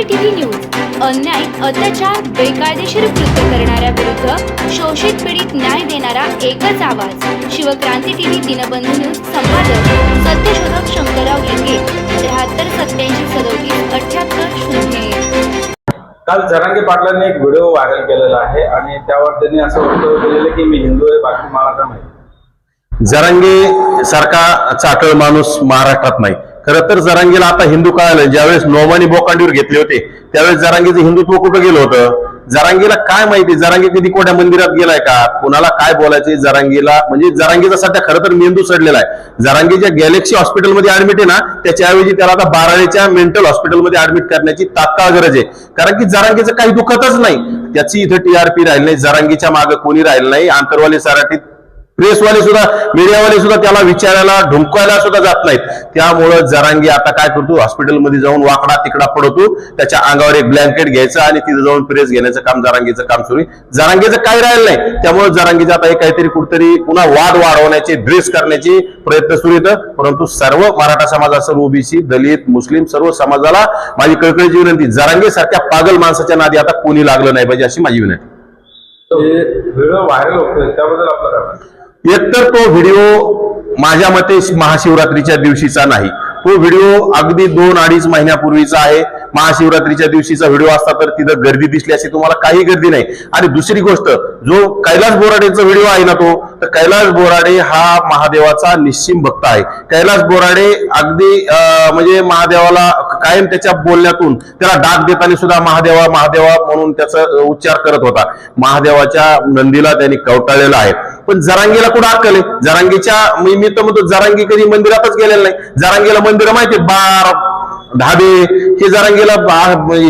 क्रांती TV news अन्याय अत्याचार बेकायदेशीर कृत्य करणाऱ्या विरुद्ध शोषित पीडित न्याय देणारा एकच आवाज. शिवक्रांती टीव्ही दिनबंधू न्यूज संपादक सत्यशोधक शंकरराव लिंगे त्र्याहत्तर सत्याऐंशी सदोतीस अठ्याहत्तर शून्य काल जरांगे पाटलांनी एक व्हिडिओ व्हायरल केलेला आहे आणि त्यावर त्यांनी असं वक्तव्य केलेलं की मी हिंदू आहे बाकी मला काय माहिती जरांगे सारखा चाकळ माणूस महाराष्ट्रात नाही. खरं तर जरांगीला आता हिंदू कळालं. ज्यावेळेस नोमानी बोकांडीवर घेतले होते त्यावेळेस जरांगीचं हिंदुत्व कुठं गेलं होतं? जरांगीला काय माहिती? जरांगी कधी कोणत्या मंदिरात गेलाय का? कुणाला काय बोलायचे जरांगीला म्हणजे जरांगीचा सध्या खरं तर मेंदू सडलेला आहे. जरांगी ज्या गॅलेक्सी हॉस्पिटलमध्ये ऍडमिट आहे ना त्याच्याऐवजी त्याला आता बाराळीच्या मेंटल हॉस्पिटलमध्ये ऍडमिट करण्याची तात्काळ गरज आहे. कारण की जरांगीचं काही दुखतच नाही. त्याची इथं टीआरपी राहिली नाही. जरांगीच्या मागे कोणी राहिलं नाही. आंतरवाली सराटीत प्रेसवाले सुद्धा मीडियावाले सुद्धा त्याला विचारायला ढुंकायला सुद्धा जात नाहीत. त्यामुळं जरांगी आता काय करतो हॉस्पिटलमध्ये जाऊन वाकडा तिकडा पडतो त्याच्या अंगावर एक ब्लँकेट घ्यायचं आणि तिथं जाऊन प्रेस घेण्याचं काम जरांगीचं काम सुरू आहे. जरांगीचं काही राहिलं नाही. त्यामुळे जरांगीचं आता हे काहीतरी कुठतरी पुन्हा वाद वाढवण्याचे ड्रेस करण्याचे प्रयत्न सुरू येतं परंतु सर्व मराठा समाज असेल ओबीसी दलित मुस्लिम सर्व समाजाला माझी कळकळीची विनंती जरांगी सारख्या पागल माणसाच्या नादी आता कोणी लागलं नाही पाहिजे अशी माझी विनंती. व्हिडिओ व्हायरल होतोय त्याबद्दल आपलं एकतर तो व्हिडिओ माझ्या मते महाशिवरात्रीच्या दिवशीचा नाही. तो व्हिडिओ अगदी दोन अडीच महिन्यापूर्वीचा आहे. महाशिवरात्रीच्या दिवशीचा व्हिडिओ असता तर तिथं गर्दी दिसली अशी तुम्हाला काही गर्दी नाही. आणि दुसरी गोष्ट जो कैलास बोराडेचा व्हिडिओ आहे ना तो तर कैलास बोराडे हा महादेवाचा निश्चिम भक्त आहे. कैलास बोराडे अगदी अं, म्हणजे महादेवाला कायम त्याच्या बोलण्यातून त्याला डाक देताना सुद्धा महादेवा महादेवा म्हणून त्याचा उच्चार करत होता. महादेवाच्या नंदीला त्यांनी कवटाळलेला आहे. पण जरांगीला कुठं अक्कल आहे? जरांगीच्या मी मी तर म्हणतो जरांगी कधी मंदिरातच गेलेलं नाही. जरांगीला मंदिर माहिती बार ढाबे हे जरांगीला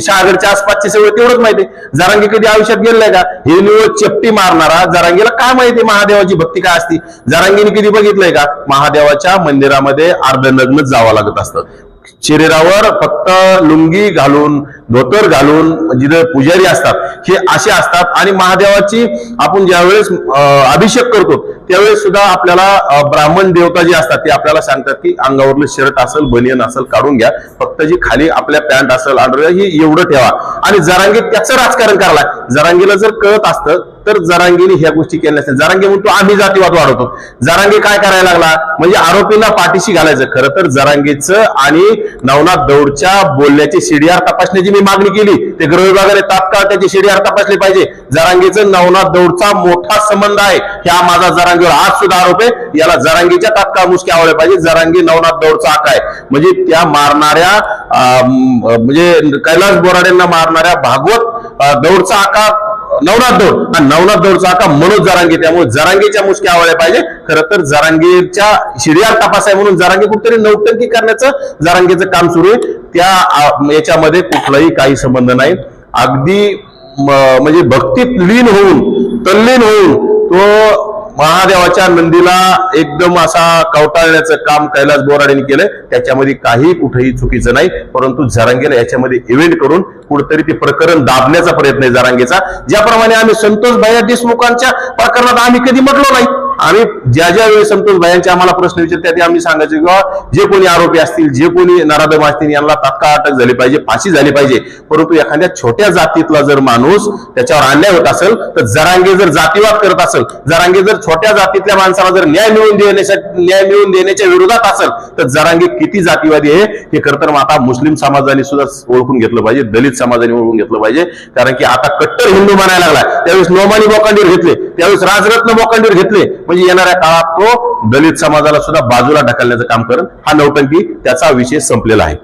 शहागडच्या आसपासचे सगळं तेवढंच माहिती जरांगी कधी आयुष्यात गेलेलं का? हे निवड चपटी मारणारा जरांगीला काय माहिती महादेवाची भक्ती काय असती? जरांगीने कधी बघितलंय का? महादेवाच्या मंदिरामध्ये अर्धनग्नच जावं लागत असतं. शरीरावर फक्त लुंगी घालून धोतर घालून जिथे पुजारी असतात हे असे असतात. आणि महादेवाची आपण ज्यावेळेस अभिषेक करतो त्यावेळेस सुद्धा आपल्याला ब्राह्मण देवता जे असतात ते आपल्याला सांगतात की अंगावरलं शर्ट असेल बनियन असेल काढून घ्या. फक्त जी खाली आपल्या पॅन्ट असेल अंडर ही एवढं ठेवा. आणि जरांगी त्याचं राजकारण करायला. जरांगीला जर कळत असतं तर जरांगीने ह्या गोष्टी केल्या नसत्या. जरांगी म्हणतो आम्ही जातीवाद वाढवतो. जरांगी काय करायला लागला? म्हणजे आरोपींना पाठीशी घालायचं. खरं तर जरांगीचं आणि नवनाथ दौडच्या बोलण्याची सीडीआर तपासण्याची मी मागणी केली. ते गृह विभागाने तात्काळ त्याची सीडीआर तपासली पाहिजे. जरांगीचं नवनाथ दौडचा मोठा संबंध आहे. ह्या माझा जरांगीवर आज सुद्धा आरोप आहे. याला जरांगीच्या तात्काळ मुसक्या आवडल्या पाहिजे. जरांगी नवनाथ दौडचा आका आहे. म्हणजे त्या मारणाऱ्या म्हणजे कैलास बोराडेंना मारणाऱ्या भागवत दौडचा आका नवनाथ दौड. आणि नवनाथ दौडचा आका मनोज जरांगी. त्यामुळे जरांगीच्या मुसक्या आवडल्या पाहिजे. खरं तर जरांगीच्या शिरियार तपास आहे म्हणून जरांगी कुठेतरी नौटंकी करण्याचं जरांगीचं काम सुरू आहे. त्या याच्यामध्ये कुठलाही काही संबंध नाही. अगदी म्हणजे भक्तीत लीन होऊन तल्लीन होऊन तो महादेवाच्या नंदीला एकदम असा कवटाळण्याचं काम कैलास बोराडेने केलंय. त्याच्यामध्ये काही कुठेही चुकीचं नाही परंतु झरांगेला याच्यामध्ये इव्हेंट करून कुठेतरी ते प्रकरण दाबण्याचा प्रयत्न आहे जरांगेचा. ज्याप्रमाणे आम्ही संतोष भैया देशमुखांच्या प्रकरणात आम्ही कधी म्हटलो नाही. आम्ही ज्या ज्या वेळी संतोष भायांचे आम्हाला प्रश्न विचारतात ते आम्ही सांगायचे किंवा जे कोणी आरोपी असतील जे कोणी नराधम असतील यांना तात्काळ अटक झाली पाहिजे फाशी झाली पाहिजे. परंतु एखाद्या छोट्या जातीतला जर माणूस त्याच्यावर अन्याय होत असेल तर जरांगे जर जातीवाद करत असेल जरांगे जर छोट्या जातीतल्या माणसाला जर न्याय मिळवून देण्याच्या न्याय मिळवून देण्याच्या विरोधात असेल तर जरांगे किती जातीवादी आहे हे खरंतर आता मुस्लिम समाजाने सुद्धा ओळखून घेतलं पाहिजे दलित समाजाने ओळखून घेतलं पाहिजे. कारण की आता कट्टर हिंदू म्हणायला लागला त्यावेळेस नोमानी बोकांडीर घेतले. त्यावेळेस राजरत्न मोकांडीवर घेतले. म्हणजे येणाऱ्या काळात तो दलित समाजाला सुद्धा बाजूला ढकलण्याचं काम करेल. हा नौटंकी त्याचा विषय संपलेला आहे.